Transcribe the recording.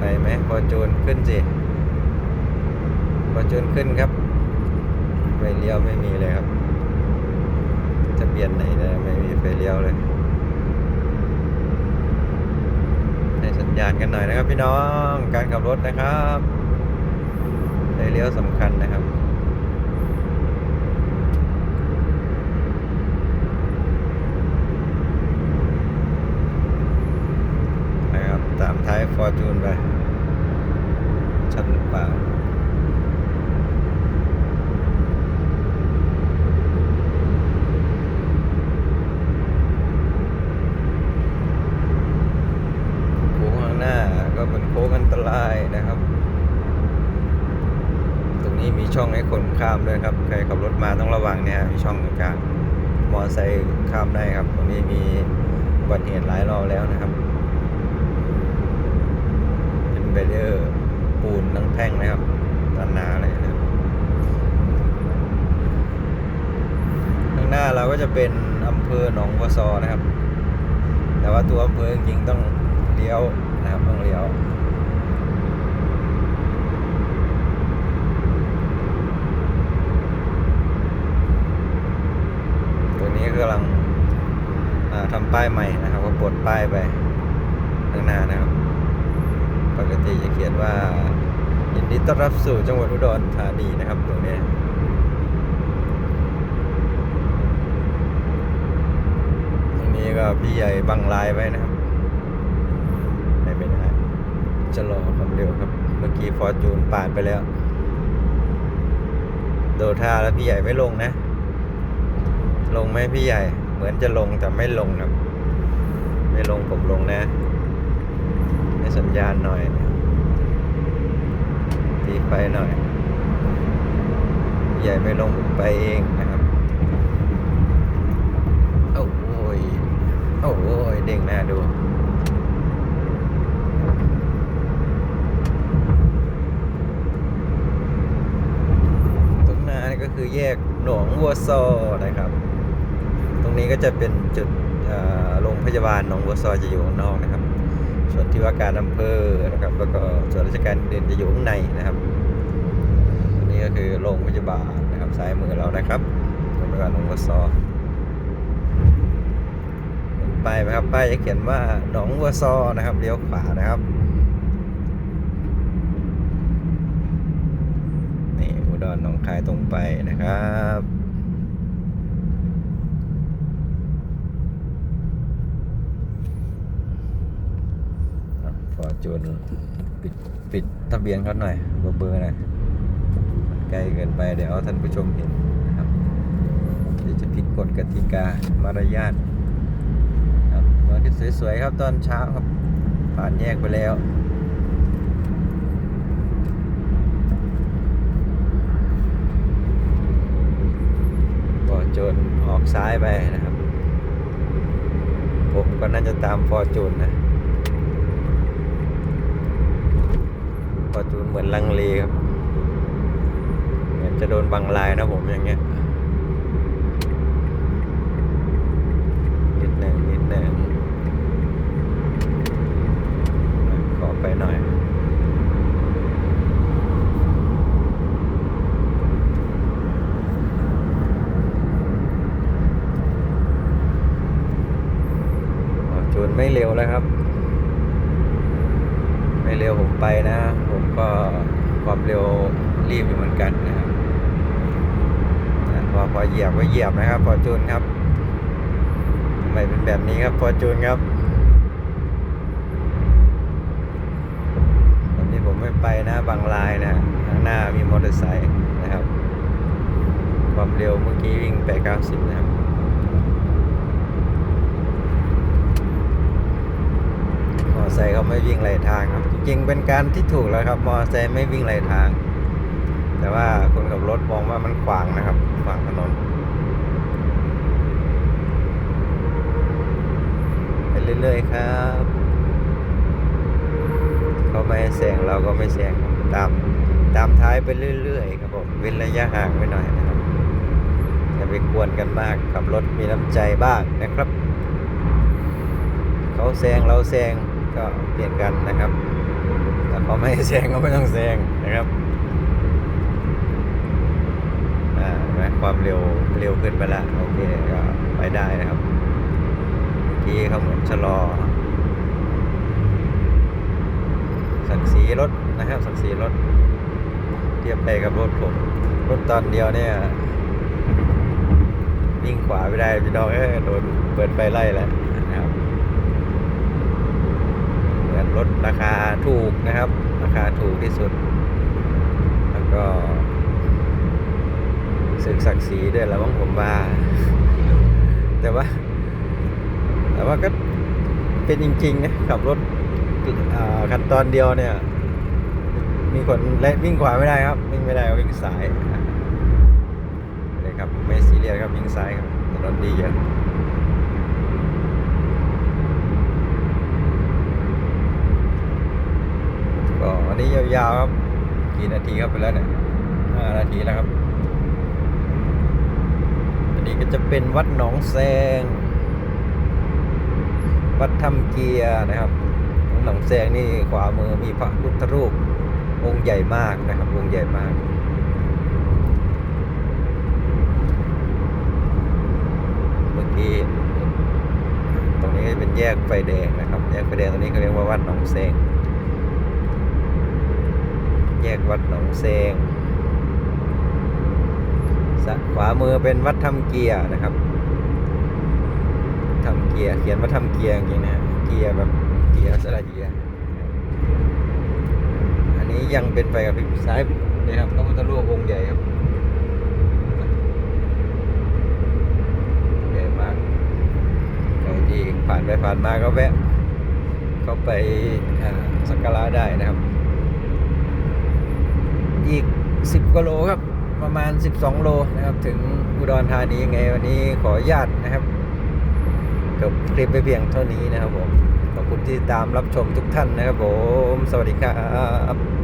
ไปไหมพอจูนขึ้นสิพอจูนขึ้นครับ ไฟเลี้ยวไม่มีเลยครับ จะเปลี่ยนไหนนะไม่มีไฟเลี้ยวเลยให้สัญญาณกันหน่อยนะครับพี่น้องการขับรถนะครับไฟเลี้ยวสำคัญนะครับตามท้าย ฟอร์จูนไปชันเปล่าโค้งข้างหน้าก็เป็นโค้งอันตรายนะครับตรงนี้มีช่องให้คนข้ามด้วยครับ ใครขับรถมาต้องระวังเนี่ยมีช่องกลางมอไซค์ข้ามได้ครับตรงนี้มีอุบัติเหตุหลายรอบแล้วนะครับ เป็นเบเดอร์ปูนทั้งแท่งนะครับด้านหนาเลยนะครับข้างหน้าเราก็จะเป็นอำเภอหนองบัวซอนะครับ แต่ว่าตัวอำเภอจริงๆต้องเลี้ยวนะครับต้องเลี้ยวตัวนี้กำลังทำป้ายใหม่นะครับ ก็ปลดป้ายไปข้างหน้านะครับ ปกติจะเขียนว่ายินดีต้อนรับสู่จังหวัดอุดรธานีนะครับตรงนี้ตรงนี้ก็พี่ใหญ่บังลายไว้นะครับไม่เป็นไรจะรอความเร็วครับ เมื่อกี้ฟอร์จูนปาดไปแล้ว โดท่าแล้วพี่ใหญ่ไม่ลงนะ ลงไหมพี่ใหญ่ เหมือนจะลงแต่ไม่ลงครับ ไม่ลงผมลงนะ สัญญาณหน่อยตีไฟหน่อย ใหญ่ไม่ลงไปเองนะครับโอ้โยโอ้โอ้ยเด้งหน้าดูตรงหน้านี่ก็คือแยกหนองวัวซอนะครับ ตรงนี้ก็จะเป็นจุดโรงพยาบาลหนองวัวซอจะอยู่ข้างนอกนะครับ ส่วนที่ว่าการอำเภอนะครับ แล้วก็ส่วนราชการอื่นจะอยู่ข้างในนะครับอันนี้ก็คือโรงพยาบาลนะครับซ้ายมือเรานะครับโรงพยาบาลหนองวัวซอเห็นป้ายไหมครับป้ายจะเขียนว่าหนองวัวซอนะครับเลี้ยวขวานะครับนี่อุดรหนองคายตรงไปนะครับฟ อจูนปิดปิดทะเบียนเขาหน่อยเบอร์เบอร์หน่อยมันไกล้เกินไปเดี๋ยวท่านผู้ชมเห็นนะครับเดี๋ยวจะผิดกฎกติกามารยาทครับวันที่สวยๆครับตอนเช้าครับผ่านแยกไปแล้วฟอจูนออกซ้ายไปนะครับ ผมก็น่าจะตามฟอร์จูนนะ ฟอร์จูนเหมือนลังเลครับเหมือนจะโดนบังลายนะผมอย่างเงี้ยนิดหนึ่งนิดหนึ่งขอไปหน่อยจูนไม่เร็วแล้วครับ ไม่เร็วผมไปนะ ผมก็ความเร็วรีบอยู่เหมือนกันนะครับพอพอเหยียบก็เหยียบนะครับ พอจูนครับทำไมเป็นแบบนี้ครับ พอจูนครับตอนนี้ผมไม่ไปนะบางลายนะข้างหน้ามีมอเตอร์ไซค์นะครับ ความเร็วเมื่อกี้วิ่งไป90นะครับ มอไซค์เขาไม่วิ่งไหลทางครับ จริงๆเป็นการที่ถูกแล้วครับ มอไซค์ไม่วิ่งไหลทาง แต่ว่าคนขับรถมองว่ามันขวางนะครับขวางถนนไปเรื่อยๆครับเขาไม่แซงเราก็ไม่แซงตามตามท้ายไปเรื่อยๆครับผมเว้นระยะห่างไว้หน่อยนะครับอย่าไปกวนกันมากขับรถมีน้ำใจบ้างนะครับ เขาแซงเราแซง ก็เปลี่ยนกันนะครับแตเขาไม่แซงก็ไม่ต้องแซงนะครับอ่าความเร็วเร็วขึ้นไปละโอเคก็ไปได้นะครับเมื่อกี้เขาเหมือนชะลอสักสีรถนะครับสักสีรถเทียบไปกับรถผมรถตอนเดียวเนี่ยวิ่งขวาไม่ได้พี่น้องเอ้ยโดนเปิดไฟไล่แล้วนะครับ เหมือนร ถราคาถูกนะครับ ราคาถูกที่สุด แล้วก็สึกศักดิ์ศรีด้วยแล้วบ้างผมว่า แต่ว่า แต่ว่าก็เป็นจริงๆนะขับรถคันตอนเดียวเนี่ย มีคนและวิ่งขวาไม่ได้ครับ วิ่งไม่ได้วิ่งซ้ายเลยครับ ไม่ซีเรียสครับวิ่งซ้ายครับถนนดีเยอะก็วันนี้ ยาวๆครับ กี่นาทีครับไปแล้วเนี่ยห้านาทีแล้วครับอันนี้ก็จะเป็นวัดหนองแซง วัดถ้ำเกียร์นะครับหนองแซงนี่ขวามือมีพระพุทธรูปองค์ใหญ่มากนะครับ องค์ใหญ่มากเมื่อกี้ตรงนี้เป็นแยกไฟแดงนะครับ แยกไฟแดงตรงนี้เขาเรียกว่าวัดหนองแซง แยกวัดหนองแซงขวามือเป็นวัดถ้ำเกียร์นะครับถ้ำเกียร์เขียนว่าถ้ำเกียร์จริงนะเกียร์แบบเกียร์สระเกียร์อันนี้ยังเป็นไฟกับพริบซ้ายนี่ครับพระพุทธรูปองค์ใหญ่ครับใหญ่มากใครที่ผ่านไปผ่านมาก็แวะเข้าไปสักการะได้นะครับ อีก 10กิโลครับ ประมาณ 12 โลนะครับ ถึงอุดรธานีไงวันนี้ขออนุญาตนะครับจบคลิปไปเพียงเท่านี้นะครับผม ขอบคุณที่ตามรับชมทุกท่านนะครับผม สวัสดีครับ